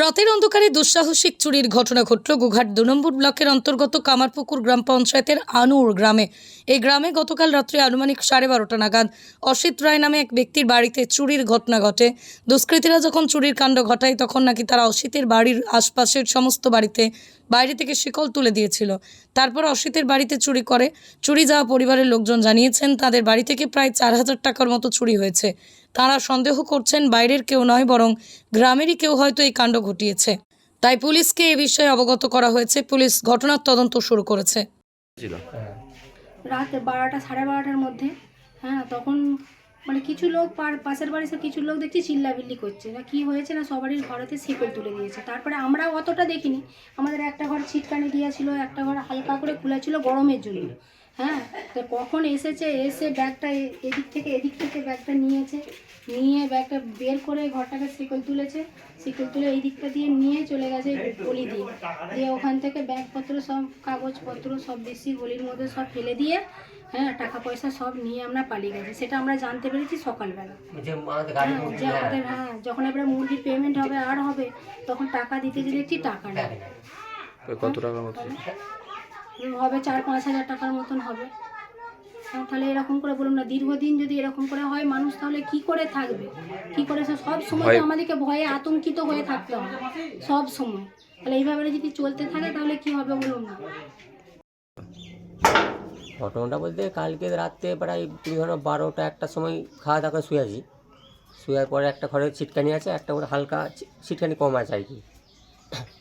রাতের অন্ধকারে দুঃসাহসিক চুরির ঘটনা ঘটল গোঘাট দু নম্বর ব্লকের অন্তর্গত কামারপুকুর গ্রাম পঞ্চায়েতের আনুর গ্রামে। এই গ্রামে গতকাল রাত্রে আনুমানিক সাড়ে বারোটা নাগাদ অসিত রায় নামে এক ব্যক্তির বাড়িতে চুরির ঘটনা ঘটে। দুষ্কৃতীরা যখন চুরির কাণ্ড ঘটায়, তখন নাকি তারা অসিতের বাড়ির আশপাশের সমস্ত বাড়িতে, বাইরে থেকে শিকল তুলে দিয়েছিল। তারপর অসিতের বাড়িতে চুরি করে। চুরি যাওয়া পরিবারের লোকজন জানিয়েছেন, তাদের বাড়ি থেকে প্রায় চার হাজার টাকার মতো চুরি হয়েছে। তারা সন্দেহ করছেন বাইরের কেউ নয়, বরং গ্রামেরই কেউ হয়তো এই কাণ্ড ঘটিয়েছে। তাই পুলিশকে এ বিষয়ে অবগত করা হয়েছে। পুলিশ ঘটনার তদন্ত শুরু করেছে। রাতে বারোটা, সাড়ে বারোটার মধ্যে হ্যাঁ তখন মানে কিছু লোক পাশের বাড়ির সে কিছু লোক দেখছি চিল্লাবিল্লি করছে। না কি হয়েছে না সবারই ঘরেতে শিকল তুলে দিয়েছে। তারপরে আমরা অতটা দেখিনি। আমাদের একটা ঘর ছিটকানি দিয়েছিল, একটা ঘর হালকা করে খোলা ছিল গরমের জন্য। হ্যাঁ তো কখন এসেছে এসে ব্যাগটা এ- এদিক থেকে এদিক থেকে ব্যাগটা নিয়েছে নিয়ে ব্যাগটা বের করে ঘরটাকে শিকল তুলেছে শিকল তুলে এই দিকটা দিয়ে নিয়ে চলে গেছে গলি দিয়ে দিয়ে ওখান থেকে ব্যাগপত্র সব কাগজপত্র সব বেশি গলির মধ্যে সব ফেলে দিয়ে হ্যাঁ টাকা পয়সা সব নিয়ে আমরা পালিয়ে গেছি। সেটা আমরা জানতে পেরেছি সকালবেলা। যে আমাদের হ্যাঁ, যে আমাদের হ্যাঁ যখন এবারে মুরগির পেমেন্ট হবে আর হবে তখন টাকা দিতে যে দেখছি টাকা নেই ওই কত টাকার মতো ছিল? হবে চার পাঁচ হাজার টাকার মতন হবে। হ্যাঁ, তাহলে এরকম করে বলুন না দীর্ঘদিন যদি এরকম করে হয় মানুষ তাহলে কি করে থাকবে? কি করে সে সব সময় তো আমাদেরকে ভয়ে আতঙ্কিত হয়ে থাকতে হবে সব সময়। তাহলে এইভাবে যদি চলতে থাকে তাহলে কি হবে বলুন না? ঘটনাটা বলতে কালকে রাত্রে প্রায় তুমি ধরো বারোটা একটা সময় খাওয়া দাওয়া করে শুয়ে আছি। শুয়ার পরে একটা ঘরে ছিটকানি আছে একটা করে হালকা ছিটকানি কম আছে আর কি।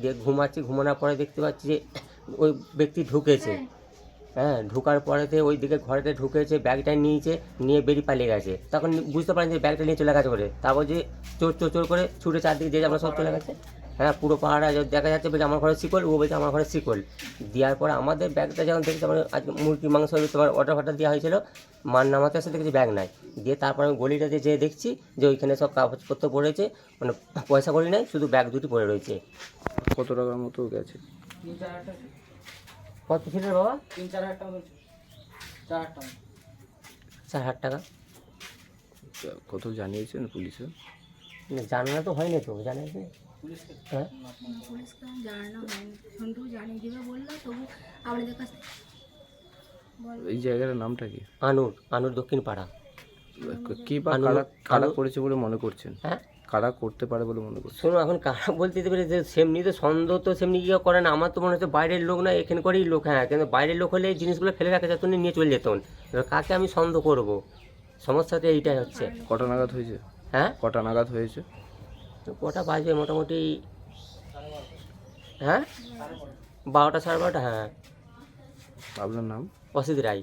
দিয়ে ঘুমাচ্ছি ঘুমানোর পরে দেখতে পাচ্ছি যে ওই ব্যক্তি ঢুকেছে। হ্যাঁ। ঢুকার পরেতে ওই দিকে ঘরেতে ঢুকেছে ব্যাগটা নিয়েছে নিয়ে বেরিয়ে পালিয়ে গেছে। তখন বুঝতে পারেন যে ব্যাগটা নিয়ে চলে গেছে করে তারপর যে চোর চোর চোর করে ছুটে চারদিকে যে আমরা সব চলে গেছে। হ্যাঁ পুরো পাহাড়া দেখা যাচ্ছে বলছে আমার ঘরে শিকল ও বলছে আমার ঘরে শিকল। দেওয়ার পর আমাদের ব্যাগটা যখন দেখছি আমার আজ মুরগি মাংস তোমার অর্ডার ফাটার দেওয়া হয়েছিল মান নামাতে আসে দেখেছি ব্যাগ নাই। দিয়ে তারপর আমি গলিটাতে যেয়ে দেখছি যে ওইখানে সব কাগজপত্র পড়েছে মানে পয়সা করি নাই শুধু ব্যাগ দুটি পড়ে রয়েছে। কত টাকার মতো গেছে? কত ছিল। রে বাবা চার হাজার টাকা। কত জানিয়েছেন পুলিশে? না, জানানো তো হয়নি তো জানিয়েছে? হ্যাঁ? পুলিশকে জানানো হয়নি। সন্টু জানিয়ে দেবে বলল তবু আমাদের কাছে এই জায়গাটার নামটা কি? আনুর আনুর দক্ষিণ পাড়া কি বা কারা করেছে বলে মনে করছেন? হ্যাঁ? কারা করতে পারে বলে মনে করছেন? শোনো এখন কারা বলতে পারে যে সেমনি তো সন্দেহ তো সেমনি ইয়ে করে না। আমার তো মনে হচ্ছে বাইরের লোক না এখানে করেই লোক হ্যাঁ কিন্তু বাইরের লোক হলে এই জিনিসগুলো ফেলে রাখা যেত নিয়ে চলে যেত এবার কাকে আমি সন্দেহ করব? সমস্যা তো এইটাই হচ্ছে। কটা নাগাদ হয়েছে? হ্যাঁ? কটা নাগাদ হয়েছে? তো কটা বাজবে মোটামুটি হ্যাঁ? বারোটা সাড়ে বারোটা হ্যাঁ। আপনার নাম? অসিত রায়।